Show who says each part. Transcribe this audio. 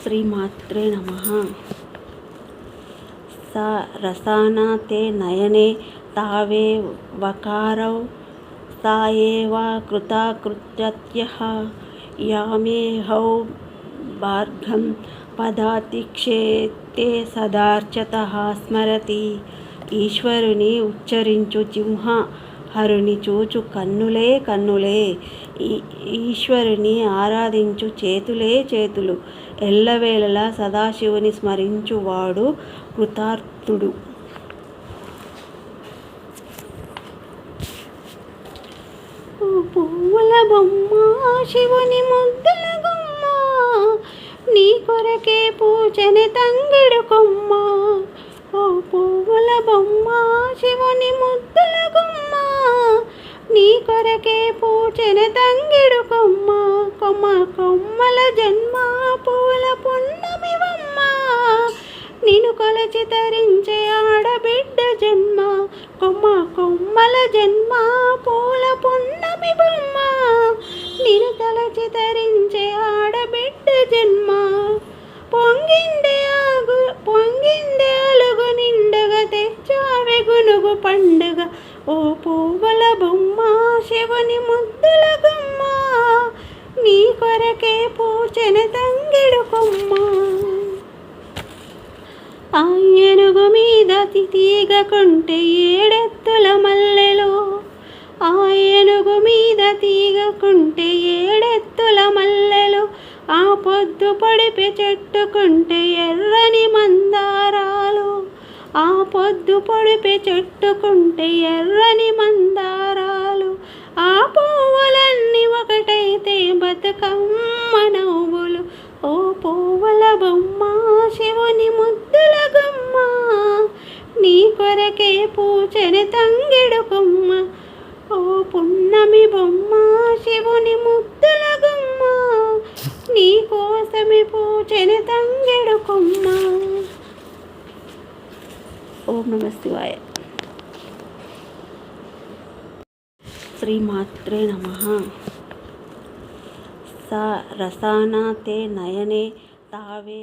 Speaker 1: శ్రీమాత్రే నమ స రసానా తే నయనే తావే వకారౌ సా ఏవ కృతాకృత్యత్యః యామేహౌ భార్గం పదాతిక్షేత్తే సదార్చతః స్మరతి ఈశ్వరుని ఉచ్చరించు జిహ్వ హరుని చూచు కన్నులే కన్నులే. ఈశ్వరుని ఆరాధించు చేతులే చేతులు. ఎల్లవేళలా సదాశివుని స్మరించువాడు కృతార్థుడు. పువ్వుల బొమ్మ శివుని ముద్దుల గుమ్మ నీ కొరకే పూజని తంగిడుకో కొరకే పూచిన తంగిడు కొమ్మ కొమ్మ కొమ్మల జన్మ పూల పున్నమివమ్మ. నిన్ను కొలచి తరించే ఆడబిడ్డ జన్మ కొమ్మ కొమ్మల జన్మ పూల పున్నమి బొమ్మ నిన్ను తలచి తరించే ఆడబిడ్డ జన్మ తెచ్చావె పండుగ. ఓ పువ్వుల బొమ్మ శివుని ముద్దుల గుమ్మ. నీ కొరకే పూచెన తంగిడు కొమ్మ. ఆయనుగు మీద తీగకుంటే ఏడెత్తుల మల్లెలో. ఆయనుగు మీద తీగకుంటే ఏడెత్తుల మల్లెలు. ఆ పొద్దు పొడిపి చెట్టుకుంటే ఎర్రని మందారాలు. ఆ పొద్దు పొడిపి చెట్టుకుంటే ఎర్రని మందారాలు ఆ పువ్వులన్నీ ఒకటైతే బతుకమ్మ నవ్వులు. ఓ పువ్వుల బొమ్మ శివుని ముద్దుల గుమ్మ నీ కొరకే పూచని తంగిడు కొమ్మ. ఓ పున్నమి బొమ్మ శివుని ముద్దుల గుమ్మ నీ కోసమే పూచని తంగిడు కొమ్మ. ఓం నమ శివాయ శ్రీమాత్రే నమ స రసానా తే నయనే తావే